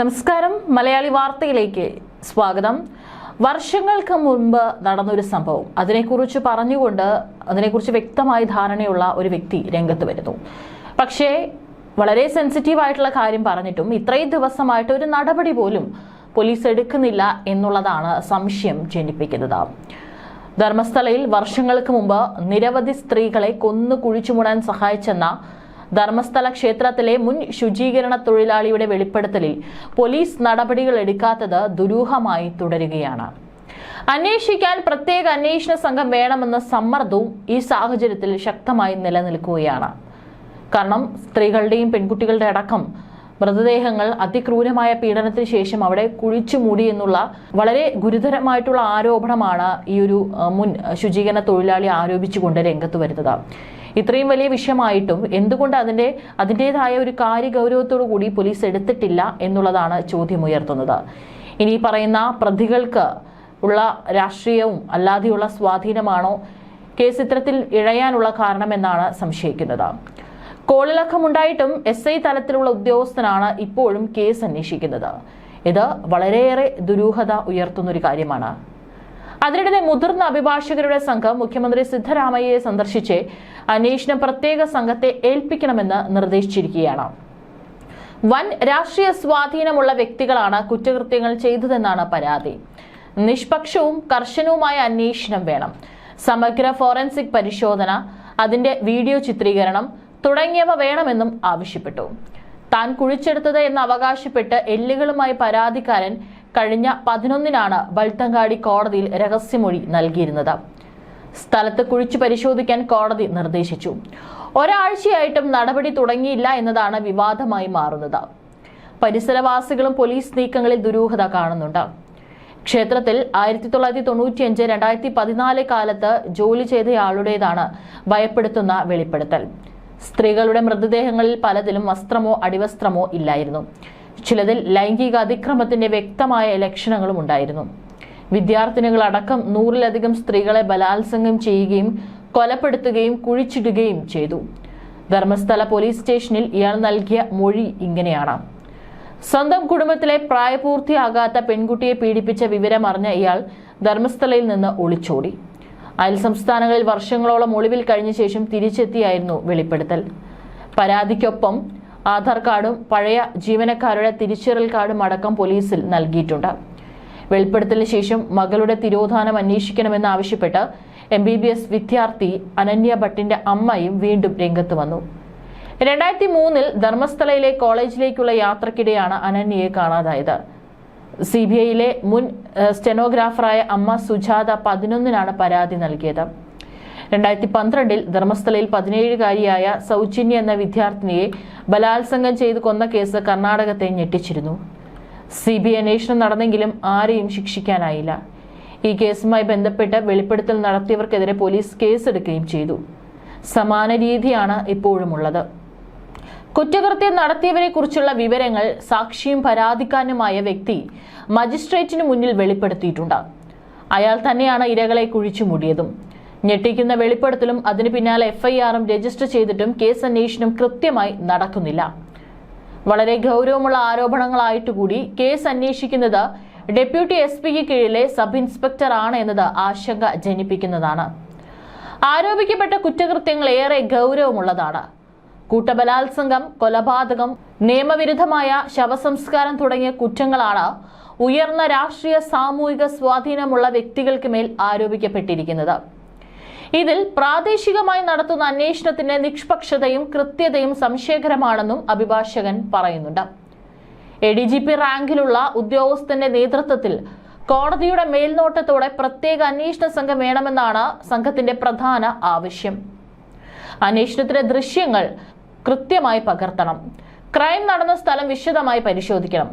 നമസ്കാരം. മലയാളി വാർത്തയിലേക്ക് സ്വാഗതം. വർഷങ്ങൾക്ക് മുൻപ് നടന്നൊരു സംഭവം. അതിനെക്കുറിച്ച് പറഞ്ഞുകൊണ്ട് അതിനെക്കുറിച്ച് വ്യക്തമായി ധാരണയുള്ള ഒരു വ്യക്തി രംഗത്ത് വരുന്നു. പക്ഷേ വളരെ സെൻസിറ്റീവ് ആയിട്ടുള്ള കാര്യം പറഞ്ഞിട്ടും ഇത്രയും ദിവസമായിട്ട് ഒരു നടപടി പോലും പോലീസ് എടുക്കുന്നില്ല എന്നുള്ളതാണ് സംശയം ജനിപ്പിക്കുന്നത്. ധർമ്മസ്ഥലയിൽ വർഷങ്ങൾക്ക് മുമ്പ് നിരവധി സ്ത്രീകളെ കൊന്നു കുഴിച്ചുമൂടാൻ സഹായിച്ചെന്ന ധർമ്മസ്ഥല ക്ഷേത്രത്തിലെ മുൻ ശുചീകരണ തൊഴിലാളിയുടെ വെളിപ്പെടുത്തലിൽ പോലീസ് നടപടികൾ എടുക്കാത്തത് ദുരൂഹമായി തുടരുകയാണ്. അന്വേഷിക്കാൻ പ്രത്യേക അന്വേഷണ സംഘം വേണമെന്ന സമ്മർദ്ദവും ഈ സാഹചര്യത്തിൽ ശക്തമായി നിലനിൽക്കുകയാണ്. കാരണം സ്ത്രീകളുടെയും പെൺകുട്ടികളുടെ അടക്കം മൃതദേഹങ്ങൾ അതിക്രൂരമായ പീഡനത്തിന് ശേഷം അവിടെ കുഴിച്ചു മൂടി എന്നുള്ള വളരെ ഗുരുതരമായിട്ടുള്ള ആരോപണമാണ് ഈ ഒരു മുൻ ശുചീകരണ തൊഴിലാളി ആരോപിച്ചുകൊണ്ട് രംഗത്ത് വരുന്നത്. ഇത്രയും വലിയ വിഷയമായിട്ടും എന്തുകൊണ്ട് അതിന്റെ അതിന്റെതായ ഒരു കാര്യഗൗരവത്തോടു കൂടി പോലീസ് എടുത്തിട്ടില്ല എന്നുള്ളതാണ് ചോദ്യമുയർത്തുന്നത് ഇനി പറയുന്ന പ്രതികൾക്ക് ഉള്ള രാഷ്ട്രീയവും അല്ലാതെയുള്ള സ്വാധീനമാണോ കേസ് ഇത്തരത്തിൽ ഇഴയാനുള്ള കാരണമെന്നാണ് സംശയിക്കുന്നത്. കോളിളക്കമുണ്ടായിട്ടും എസ് ഐ തലത്തിലുള്ള ഉദ്യോഗസ്ഥനാണ് ഇപ്പോഴും കേസ് അന്വേഷിക്കുന്നത്. ഇത് വളരെയേറെ ദുരൂഹത ഉയർത്തുന്നൊരു കാര്യമാണ്. അതിനിടെ മുതിർന്ന അഭിഭാഷകരുടെ സംഘം മുഖ്യമന്ത്രി സിദ്ധരാമയ്യയെ സന്ദർശിച്ച് അന്വേഷണം പ്രത്യേക സംഘത്തെ ഏൽപ്പിക്കണമെന്ന് നിർദ്ദേശിച്ചിരിക്കുകയാണ്. വൻ രാഷ്ട്രീയ സ്വാധീനമുള്ള വ്യക്തികളാണ് കുറ്റകൃത്യങ്ങൾ ചെയ്തതെന്നാണ് പരാതി. നിഷ്പക്ഷവും കർശനവുമായ അന്വേഷണം വേണം. സമഗ്ര ഫോറൻസിക് പരിശോധന അതിന്റെ വീഡിയോ ചിത്രീകരണം തുടങ്ങിയവ വേണമെന്നും ആവശ്യപ്പെട്ടു. താൻ കുഴിച്ചെടുത്തത് എന്ന് അവകാശപ്പെട്ട് എല്ലുകളുമായി പരാതിക്കാരൻ കഴിഞ്ഞ പതിനൊന്നിനാണ് ബൾത്തങ്കാടി കോടതിയിൽ രഹസ്യമൊഴി നൽകിയിരുന്നത്. സ്ഥലത്ത് കുഴിച്ചു പരിശോധിക്കാൻ കോടതി നിർദ്ദേശിച്ചു. ഒരാഴ്ചയായിട്ടും നടപടി തുടങ്ങിയില്ല എന്നതാണ് വിവാദമായി മാറുന്നത്. പരിസരവാസികളും പോലീസ് നീക്കങ്ങളിൽ ദുരൂഹത കാണുന്നുണ്ട്. ക്ഷേത്രത്തിൽ ആയിരത്തി തൊള്ളായിരത്തി തൊണ്ണൂറ്റിയഞ്ച് രണ്ടായിരത്തി പതിനാല് കാലത്ത് ജോലി ചെയ്തയാളുടേതാണ് ഭയപ്പെടുത്തുന്ന വെളിപ്പെടുത്തൽ. സ്ത്രീകളുടെ മൃതദേഹങ്ങളിൽ പലതിലും വസ്ത്രമോ അടിവസ്ത്രമോ ഇല്ലായിരുന്നു. ചിലതിൽ ലൈംഗിക അതിക്രമത്തിന്റെ വ്യക്തമായ ലക്ഷണങ്ങളും ഉണ്ടായിരുന്നു. വിദ്യാർത്ഥിനികളടക്കം നൂറിലധികം സ്ത്രീകളെ ബലാത്സംഗം ചെയ്യുകയും കൊലപ്പെടുത്തുകയും കുഴിച്ചിടുകയും ചെയ്തു. ധർമ്മസ്ഥല പോലീസ് സ്റ്റേഷനിൽ ഇയാൾ നൽകിയ മൊഴി ഇങ്ങനെയാണ്. സ്വന്തം കുടുംബത്തിലെ പ്രായപൂർത്തിയാകാത്ത പെൺകുട്ടിയെ പീഡിപ്പിച്ച വിവരം അറിഞ്ഞ ഇയാൾ ധർമ്മസ്ഥലയിൽ നിന്ന് ഒളിച്ചോടി. അയൽ സംസ്ഥാനങ്ങളിൽ വർഷങ്ങളോളം ഒളിവിൽ കഴിഞ്ഞ ശേഷം തിരിച്ചെത്തിയായിരുന്നു വെളിപ്പെടുത്തൽ. പരാതിക്കൊപ്പം ആധാർ കാർഡും പഴയ ജീവനക്കാരുടെ തിരിച്ചറിയൽ കാർഡും അടക്കം പോലീസിൽ നൽകിയിട്ടുണ്ട്. വെളിപ്പെടുത്തലിന് ശേഷം മകളുടെ തിരോധാനം അന്വേഷിക്കണമെന്ന് ആവശ്യപ്പെട്ട് എം ബി ബി എസ് വിദ്യാർത്ഥി അനന്യ ഭട്ടിന്റെ അമ്മയും വീണ്ടും രംഗത്ത് വന്നു. രണ്ടായിരത്തി മൂന്നിൽ ധർമ്മസ്ഥലയിലെ കോളേജിലേക്കുള്ള യാത്രക്കിടെയാണ് അനന്യയെ കാണാതായത്. സി ബി ഐയിലെ മുൻ സ്റ്റെനോഗ്രാഫറായ അമ്മ സുജാത പതിനൊന്നിനാണ് പരാതി നൽകിയത്. രണ്ടായിരത്തി പന്ത്രണ്ടിൽ ധർമ്മസ്ഥലയിൽ പതിനേഴുകാരിയായ സൗജന്യ എന്ന വിദ്യാർത്ഥിനിയെ ബലാത്സംഗം ചെയ്ത് കൊന്ന കേസ് കർണാടകത്തെ ഞെട്ടിച്ചിരുന്നു. സി ബി അന്വേഷണം നടന്നെങ്കിലും ആരെയും ശിക്ഷിക്കാനായില്ല. ഈ കേസുമായി ബന്ധപ്പെട്ട് വെളിപ്പെടുത്തൽ നടത്തിയവർക്കെതിരെ പോലീസ് കേസെടുക്കുകയും ചെയ്തു. സമാന രീതിയാണ് ഇപ്പോഴുമുള്ളത്. കുറ്റകൃത്യം നടത്തിയവരെ കുറിച്ചുള്ള വിവരങ്ങൾ സാക്ഷിയും പരാതിക്കാരനുമായ വ്യക്തി മജിസ്ട്രേറ്റിന് മുന്നിൽ വെളിപ്പെടുത്തിയിട്ടുണ്ട്. അയാൾ തന്നെയാണ് ഇരകളെ കുഴിച്ചു മൂടിയതും. ഞെട്ടിക്കുന്ന വെളിപ്പെടുത്തലും അതിനു പിന്നാലെ എഫ്ഐആറും രജിസ്റ്റർ ചെയ്തിട്ടും കേസ് അന്വേഷണം കൃത്യമായി നടക്കുന്നില്ല. വളരെ ഗൗരവമുള്ള ആരോപണങ്ങളായിട്ട് കൂടി കേസ് അന്വേഷിക്കുന്നത് ഡെപ്യൂട്ടി എസ് പിക്ക് കീഴിലെ സബ് ഇൻസ്പെക്ടർ ആണ് എന്നത് ആശങ്ക ജനിപ്പിക്കുന്നതാണ്. ആരോപിക്കപ്പെട്ട കുറ്റകൃത്യങ്ങൾ ഏറെ ഗൗരവമുള്ളതാണ്. കൂട്ടബലാത്സംഗം കൊലപാതകം നിയമവിരുദ്ധമായ ശവസംസ്കാരം തുടങ്ങിയ കുറ്റങ്ങളാണ് ഉയർന്ന രാഷ്ട്രീയ സാമൂഹിക സ്വാധീനമുള്ള വ്യക്തികൾക്ക് മേൽ ആരോപിക്കപ്പെട്ടിരിക്കുന്നത്. ഇതിൽ പ്രാദേശികമായി നടത്തുന്ന അന്വേഷണത്തിന്റെ നിഷ്പക്ഷതയും കൃത്യതയും സംശയകരമാണെന്നും അഭിഭാഷകൻ പറയുന്നുണ്ട്. എ ഡി ജി പി റാങ്കിലുള്ള ഉദ്യോഗസ്ഥന്റെ നേതൃത്വത്തിൽ കോടതിയുടെ മേൽനോട്ടത്തോടെ പ്രത്യേക അന്വേഷണ സംഘം വേണമെന്നാണ് സംഘത്തിന്റെ പ്രധാന ആവശ്യം. അന്വേഷണത്തിലെ ദൃശ്യങ്ങൾ കൃത്യമായി പകർത്തണം. ക്രൈം നടന്ന സ്ഥലം വിശദമായി പരിശോധിക്കണം.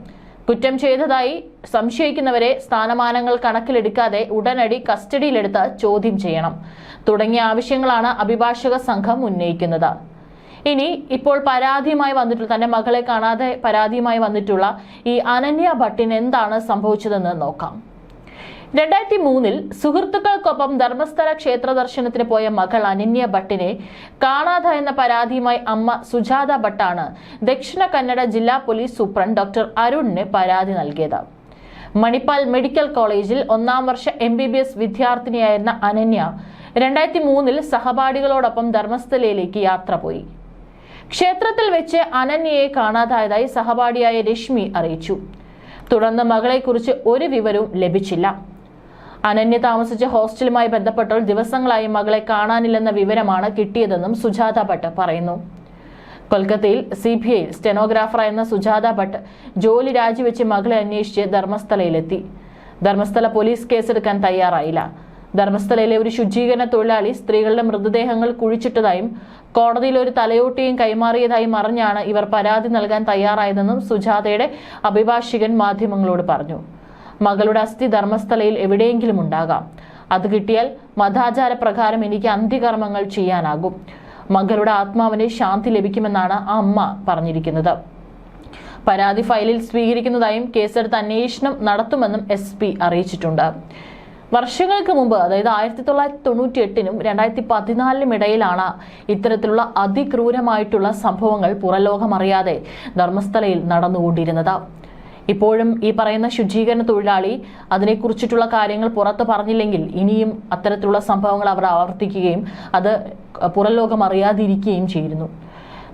കുറ്റം ചെയ്തതായി സംശയിക്കുന്നവരെ സ്ഥാനമാനങ്ങൾ കണക്കിലെടുക്കാതെ ഉടനടി കസ്റ്റഡിയിലെടുത്ത് ചോദ്യം ചെയ്യണം. തുടങ്ങിയ ആവശ്യങ്ങളാണ് അഭിഭാഷക സംഘം ഉന്നയിക്കുന്നത്. ഇനി ഇപ്പോൾ പരാതിയുമായി വന്നിട്ടുള്ള തന്റെ മകളെ കാണാതെ പരാതിയുമായി വന്നിട്ടുള്ള ഈ അനന്യ ഭട്ടിന് എന്താണ് സംഭവിച്ചതെന്ന് നോക്കാം. രണ്ടായിരത്തി മൂന്നിൽ സുഹൃത്തുക്കൾക്കൊപ്പം ധർമ്മസ്ഥല ക്ഷേത്ര ദർശനത്തിന് പോയ മകൾ അനന്യ ഭട്ടിനെ കാണാതായെന്ന പരാതിയുമായി അമ്മ സുജാത ഭട്ടാണ് ദക്ഷിണ കന്നഡ ജില്ലാ പോലീസ് സൂപ്രണ്ട് ഡോക്ടർ അരുണിന് പരാതി നൽകിയത്. മണിപ്പാൽ മെഡിക്കൽ കോളേജിൽ ഒന്നാം വർഷ എം ബി ബി എസ് വിദ്യാർത്ഥിനിയായിരുന്ന അനന്യ രണ്ടായിരത്തി മൂന്നിൽ സഹപാഠികളോടൊപ്പം ധർമ്മസ്ഥലയിലേക്ക് യാത്ര പോയി. ക്ഷേത്രത്തിൽ വെച്ച് അനന്യയെ കാണാതായതായി സഹപാഠിയായ രശ്മി അറിയിച്ചു. തുടർന്ന് മകളെക്കുറിച്ച് ഒരു വിവരവും ലഭിച്ചില്ല. അനന്യ താമസിച്ച ഹോസ്റ്റലുമായി ബന്ധപ്പെട്ടോൾ ദിവസങ്ങളായി മകളെ കാണാനില്ലെന്ന വിവരമാണ് കിട്ടിയതെന്നും സുജാത ഭട്ട് പറയുന്നു. കൊൽക്കത്തയിൽ സി ബി ഐ സ്റ്റെനോഗ്രാഫറായിരുന്ന സുജാത ഭട്ട് ജോലി രാജിവെച്ച് മകളെ അന്വേഷിച്ച് ധർമ്മസ്ഥലയിലെത്തി. ധർമ്മസ്ഥല പോലീസ് കേസെടുക്കാൻ തയ്യാറായില്ല. ധർമ്മസ്ഥലയിലെ ഒരു ശുചീകരണ തൊഴിലാളി സ്ത്രീകളുടെ മൃതദേഹങ്ങൾ കുഴിച്ചിട്ടതായും കോടതിയിൽ ഒരു തലയോട്ടിയും കൈമാറിയതായും അറിഞ്ഞാണ് ഇവർ പരാതി നൽകാൻ തയ്യാറായതെന്നും സുജാതയുടെ അഭിഭാഷകൻ മാധ്യമങ്ങളോട് പറഞ്ഞു. മകളുടെ അസ്ഥി ധർമ്മസ്ഥലയിൽ എവിടെയെങ്കിലും ഉണ്ടാകാം. അത് കിട്ടിയാൽ മതാചാര പ്രകാരം എനിക്ക് അന്ത്യകർമ്മങ്ങൾ ചെയ്യാനാകും. മകളുടെ ആത്മാവിന് ശാന്തി ലഭിക്കുമെന്നാണ് ആ അമ്മ പറഞ്ഞിരിക്കുന്നത്. പരാതി ഫയലിൽ സ്വീകരിക്കുന്നതായും കേസെടുത്ത് അന്വേഷണം നടത്തുമെന്നും എസ് പി അറിയിച്ചിട്ടുണ്ട്. വർഷങ്ങൾക്ക് മുമ്പ് അതായത് ആയിരത്തി തൊള്ളായിരത്തി തൊണ്ണൂറ്റി എട്ടിനും രണ്ടായിരത്തി പതിനാലിനും ഇടയിലാണ് ഇത്തരത്തിലുള്ള അതിക്രൂരമായിട്ടുള്ള സംഭവങ്ങൾ പുറലോകമറിയാതെ ധർമ്മസ്ഥലയിൽ നടന്നുകൊണ്ടിരുന്നത്. ഇപ്പോഴും ഈ പറയുന്ന ശുചീകരണ തൊഴിലാളി അതിനെക്കുറിച്ചിട്ടുള്ള കാര്യങ്ങൾ പുറത്ത് പറഞ്ഞില്ലെങ്കിൽ ഇനിയും അത്തരത്തിലുള്ള സംഭവങ്ങൾ അവർ ആവർത്തിക്കുകയും അത് പുറംലോകം അറിയാതിരിക്കുകയും ചെയ്യുന്നു.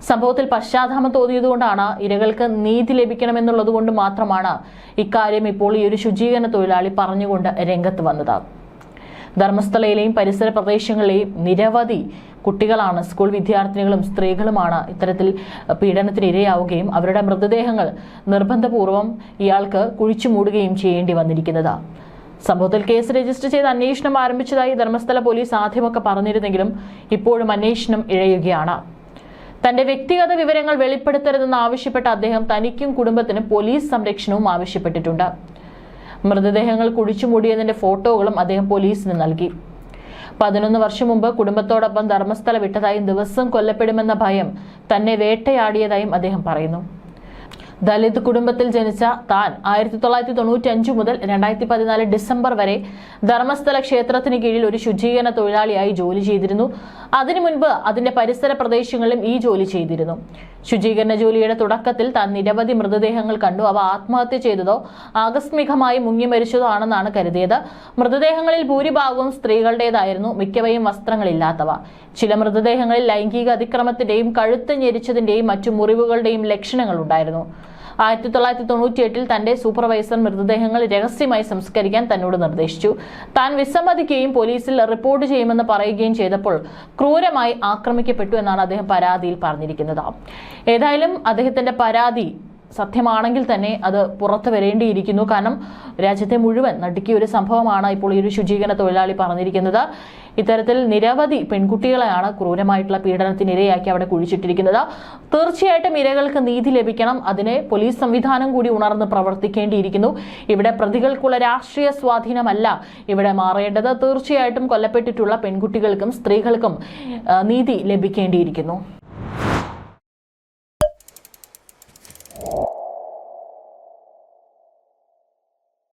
സംഭവത്തിൽ പശ്ചാത്താപം തോന്നിയതുകൊണ്ടാണ് ഇരകൾക്ക് നീതി ലഭിക്കണമെന്നുള്ളത് കൊണ്ട് മാത്രമാണ് ഇക്കാര്യം ഇപ്പോൾ ഈ ഒരു ശുചീകരണ തൊഴിലാളി പറഞ്ഞുകൊണ്ട് രംഗത്ത് വന്നത്. ധർമ്മസ്ഥലയിലെയും പരിസര പ്രദേശങ്ങളിലെയും നിരവധി കുട്ടികളാണ് സ്കൂൾ വിദ്യാർത്ഥിനികളും സ്ത്രീകളുമാണ് ഇത്തരത്തിൽ പീഡനത്തിന് ഇരയാവുകയും അവരുടെ മൃതദേഹങ്ങൾ നിർബന്ധപൂർവം ഇയാൾക്ക് കുഴിച്ചു മൂടുകയും ചെയ്യേണ്ടി വന്നിരിക്കുന്നത്. സംഭവത്തിൽ കേസ് രജിസ്റ്റർ ചെയ്ത് അന്വേഷണം ആരംഭിച്ചതായി ധർമ്മസ്ഥല പോലീസ് ആദ്യമൊക്കെ പറഞ്ഞിരുന്നെങ്കിലും ഇപ്പോഴും അന്വേഷണം ഇഴയുകയാണ്. തന്റെ വ്യക്തിഗത വിവരങ്ങൾ വെളിപ്പെടുത്തരുതെന്ന് ആവശ്യപ്പെട്ട അദ്ദേഹം തനിക്കും കുടുംബത്തിനും പോലീസ് സംരക്ഷണവും ആവശ്യപ്പെട്ടിട്ടുണ്ട്. മൃതദേഹങ്ങൾ കുഴിച്ചുമൂടിയതിന്റെ ഫോട്ടോകളും അദ്ദേഹം പോലീസിന് നൽകി. പതിനൊന്ന് വർഷം മുമ്പ് കുടുംബത്തോടൊപ്പം ധർമ്മസ്ഥല വിട്ടതായും ദിവസം കൊല്ലപ്പെടുമെന്ന ഭയം തന്നെ വേട്ടയാടിയതായും അദ്ദേഹം പറയുന്നു. ദലിത് കുടുംബത്തിൽ ജനിച്ച താൻ ആയിരത്തി തൊള്ളായിരത്തി തൊണ്ണൂറ്റി അഞ്ച് മുതൽ രണ്ടായിരത്തി പതിനാല് ഡിസംബർ വരെ ധർമ്മസ്ഥല ക്ഷേത്രത്തിന് കീഴിൽ ഒരു ശുചീകരണ തൊഴിലാളിയായി ജോലി ചെയ്തിരുന്നു. അതിനു മുൻപ് അതിന്റെ പരിസര പ്രദേശങ്ങളിലും ഈ ജോലി ചെയ്തിരുന്നു. ശുചീകരണ ജോലിയുടെ തുടക്കത്തിൽ താൻ നിരവധി മൃതദേഹങ്ങൾ കണ്ടു. അവ ആത്മഹത്യ ചെയ്തതോ ആകസ്മികമായി മുങ്ങി മരിച്ചതോ ആണെന്നാണ് കരുതിയത്. മൃതദേഹങ്ങളിൽ ഭൂരിഭാഗവും സ്ത്രീകളുടേതായിരുന്നു. മിക്കവയും വസ്ത്രങ്ങളില്ലാത്തവ. ചില മൃതദേഹങ്ങളിൽ ലൈംഗിക അതിക്രമത്തിന്റെയും കഴുത്ത് ഞെരിച്ചതിന്റെയും മറ്റു മുറിവുകളുടെയും ലക്ഷണങ്ങൾ ഉണ്ടായിരുന്നു. ആയിരത്തി തൊള്ളായിരത്തി തൊണ്ണൂറ്റി എട്ടിൽ തന്റെ സൂപ്പർവൈസർ മൃതദേഹങ്ങൾ രഹസ്യമായി സംസ്കരിക്കാൻ തന്നോട് നിർദ്ദേശിച്ചു. താൻ വിസമ്മതിക്കുകയും പോലീസിൽ റിപ്പോർട്ട് ചെയ്യുമെന്ന് പറയുകയും ചെയ്തപ്പോൾ ക്രൂരമായി ആക്രമിക്കപ്പെട്ടു എന്നാണ് അദ്ദേഹം പരാതിയിൽ പറഞ്ഞിരിക്കുന്നത്. ഏതായാലും അദ്ദേഹത്തിന്റെ പരാതി സത്യമാണെങ്കിൽ തന്നെ അത് പുറത്തു വരേണ്ടിയിരിക്കുന്നു. കാരണം രാജ്യത്തെ മുഴുവൻ നടുക്കിയ ഒരു സംഭവമാണ് ഇപ്പോൾ ഈ ഒരു ശുചീകരണ തൊഴിലാളി പറഞ്ഞിരിക്കുന്നത്. ഇത്തരത്തിൽ നിരവധി പെൺകുട്ടികളെയാണ് ക്രൂരമായിട്ടുള്ള പീഡനത്തിന് ഇരയാക്കി അവിടെ കുഴിച്ചിട്ടിരിക്കുന്നത്. തീർച്ചയായിട്ടും ഇരകൾക്ക് നീതി ലഭിക്കണം. അതിനെ പോലീസ് സംവിധാനം കൂടി ഉണർന്ന് പ്രവർത്തിക്കേണ്ടിയിരിക്കുന്നു. ഇവിടെ പ്രതികൾക്കുള്ള രാഷ്ട്രീയ സ്വാധീനമല്ല ഇവിടെ മാറേണ്ടത്. തീർച്ചയായിട്ടും കൊല്ലപ്പെട്ടിട്ടുള്ള പെൺകുട്ടികൾക്കും സ്ത്രീകൾക്കും നീതി ലഭിക്കേണ്ടിയിരിക്കുന്നു.